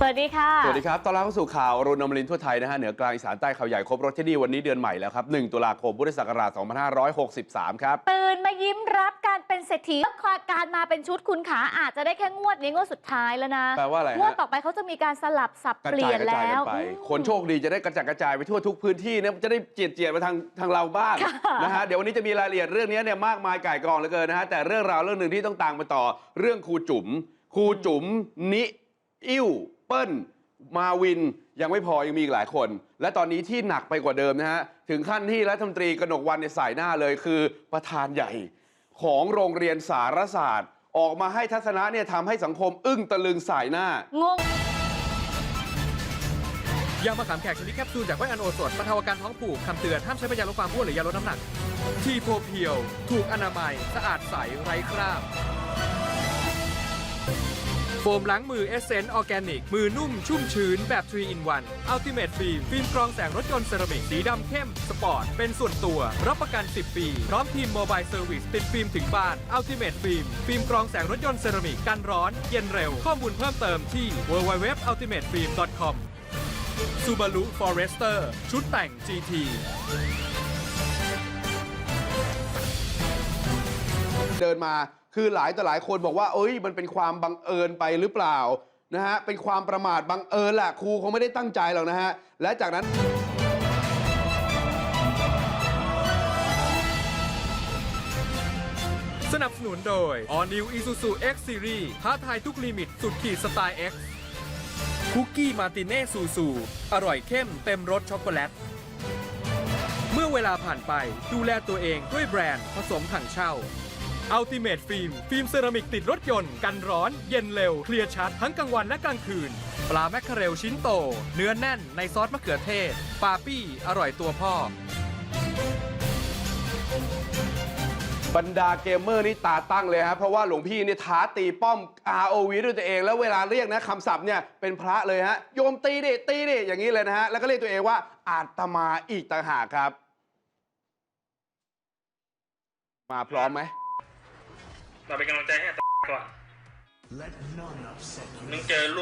สวัสดีค่ะ สวัสดีครับต้อนรับเข้าสู่ข่าวรุนอมรินทร์ทั่วไทยนะฮะ เหนือกลางอีสานใต้ข่าวใหญ่ครบรถที่นี่วันนี้เดือนใหม่แล้วครับ 1 ตุลาคมพุทธศักราช 2563 ครับ ตื่นมายิ้มรับการเป็นเศรษฐีการมาเป็นชุดคุณขาอาจจะได้แค่งวดนี้งวดสุดท้ายแล้วนะ แปลว่าอะไรงวดฮะต่อไปเขาจะมีการสลับสับกระเปลี่จายยนกระจายแล้กัวนไปอืมคนโชคดีจะได้กระจัดกระจายไปทั่วทุกพื้นที่นะจะได้เจียดเจียดมาทางทางเราบ้างค่ะนะฮะ เดี๋ยววันนี้จะมีรายละเอียดเรื่องนี้เนี่ยมากมายก่ายกองเหลือเกินนะฮะ แต่เรื่องราวเรื่องหนึ่งที่ต้องตามไปต่อเรื่องครูจุ๋มครูจุ๋มนิ อิ่วเปิ้ล มาวิน ยังไม่พอยังมีอีกหลายคน และตอนนี้ที่หนักไปกว่าเดิมนะฮะ ถึงขั้นที่รัฐมนตรีกนกวันเนี่ยใส่หน้าเลยคือประธานใหญ่ ของโรงเรียนสารศาสตร์ ออกมาให้ทัศนะเนี่ยทำให้สังคมอึ้งตะลึงสายหน้า งง ยามะขามแขกชนิดแคปซูลจากไวอันโอสดบรรเทาอาการท้องผูกคำเตือนห้ามใช้เป็นยาลดความอ้วนหรือยาลดน้ำหนัก ทีโพเพียว ถูกอนามัย สะอาดใสไร้คราบ โฟมล้างมือเอเซนต์ออร์แกนิก มือนุ่มชุ่มชื้นแบบ 3 in 1 Ultimate Film ฟิล์มกรองแสงรถยนต์เซรามิกสีดำเข้ม สปอร์ต เป็นส่วนตัว รับประกัน 10 ปี พร้อมทีมโมบายเซอร์วิสติดฟิล์มถึงบ้าน Ultimate Film ฟิล์มกรองแสงรถยนต์เซรามิกกันร้อน เย็นเร็ว ข้อมูลเพิ่มเติมที่ www.ultimatefilm.com Subaru Forester ชุดแต่ง GT เดินมา คือหลายต่อหลายคนบอกว่าเอ้ยมันเป็นความบังเอิญไปหรือเปล่านะฮะเป็นความประมาทบังเอิญแหละครูคงไม่ได้ตั้งใจหรอกนะฮะและจากนั้น สนับสนุนโดย All New Isuzu X Series ท้าทายทุกลิมิตสุดขีดสไตล์ X คุกกี้มาติเน่ซูซู อร่อยเข้มเต็มรสช็อกโกแลต เมื่อเวลาผ่านไปดูแลตัวเองด้วยแบรนด์ผสมถังเช่า Ultimate Film ฟิล์มเซรามิกติดรถยนต์ กันร้อน เย็นเร็ว เคลียร์ชัด ทั้งกลางวันและกลางคืน ปลาแมคเคอเรลชิ้นโต เนื้อแน่นในซอสมะเขือเทศปาปี้ อร่อยตัวพ่อ บรรดาเกมเมอร์นี่ตาตั้งเลยฮะเพราะว่าหลวงพี่เนี่ยท้าตีป้อม ROV ด้วยตัวเอง แล้วเวลาเรียกนะคำศัพท์เนี่ยเป็นพระเลยฮะโยมตีดิตีดิอย่างนี้เลยนะฮะแล้วก็เรียกตัวเองว่าอาตมาอีกต่างหากครับ มาพร้อมไหม เราเป็นกำลังใจให้ก่อน Let none upset you. มึงเจอลูก